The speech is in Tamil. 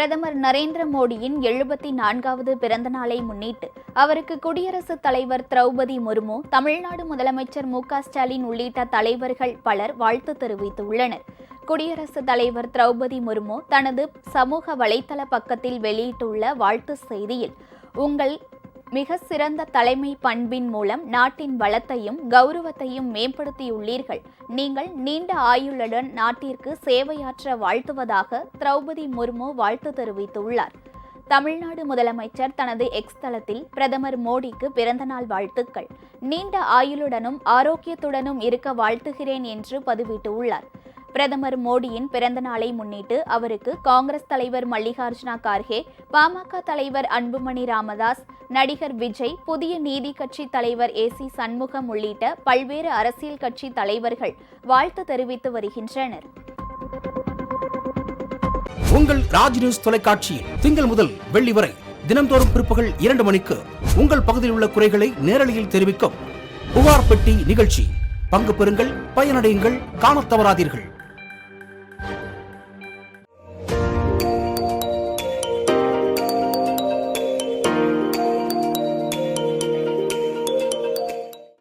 பிரதமர் நரேந்திர மோடியின் எழுபத்தி நான்காவது பிறந்த நாளை முன்னிட்டு அவருக்கு குடியரசுத் தலைவர் திரௌபதி முர்மு தமிழ்நாடு முதலமைச்சர் மு க ஸ்டாலின் உள்ளிட்ட தலைவர்கள் பலர் வாழ்த்து தெரிவித்துள்ளனர். குடியரசுத் தலைவர் திரௌபதி முர்மு தனது சமூக வலைதள பக்கத்தில் வெளியிட்டுள்ள வாழ்த்து செய்தியில் உங்கள் மிக சிறந்த தலைமை பண்பின் மூலம் நாட்டின் வளத்தையும் கௌரவத்தையும் மேம்படுத்தியுள்ளீர்கள். நீங்கள் நீண்ட ஆயுளுடன் நாட்டிற்கு சேவையாற்ற வாழ்த்துவதாக திரௌபதி முர்மு வாழ்த்து தெரிவித்துள்ளார். தமிழ்நாடு முதலமைச்சர் தனது எக்ஸ் தளத்தில் பிரதமர் மோடிக்கு பிறந்தநாள் வாழ்த்துக்கள். நீண்ட ஆயுளுடனும் ஆரோக்கியத்துடனும் இருக்க வாழ்த்துகிறேன் என்று பதிவிட்டுள்ளார். பிரதமர் மோடியின் பிறந்த நாளை முன்னிட்டு அவருக்கு காங்கிரஸ் தலைவர் மல்லிகார்ஜுனா கார்கே பாமக தலைவர் அன்புமணி ராமதாஸ் நடிகர் விஜய் புதிய நீதி கட்சி தலைவர் ஏ சி சண்முகம் உள்ளிட்ட பல்வேறு அரசியல் கட்சி தலைவர்கள் வாழ்த்து தெரிவித்து வருகின்றனர். உங்கள் ராஜ் நியூஸ் தொலைக்காட்சியில் திங்கள் முதல் வெள்ளி வரை தினந்தோறும் பிற்பகல் இரண்டு மணிக்கு உங்கள் பகுதியில் உள்ள குறைகளை நேரலையில் தெரிவிக்கும் புகார் பெட்டி நிகழ்ச்சி. பங்கு பெறுங்கள் பயனடையுங்கள் காணத் தவறாதீர்கள்.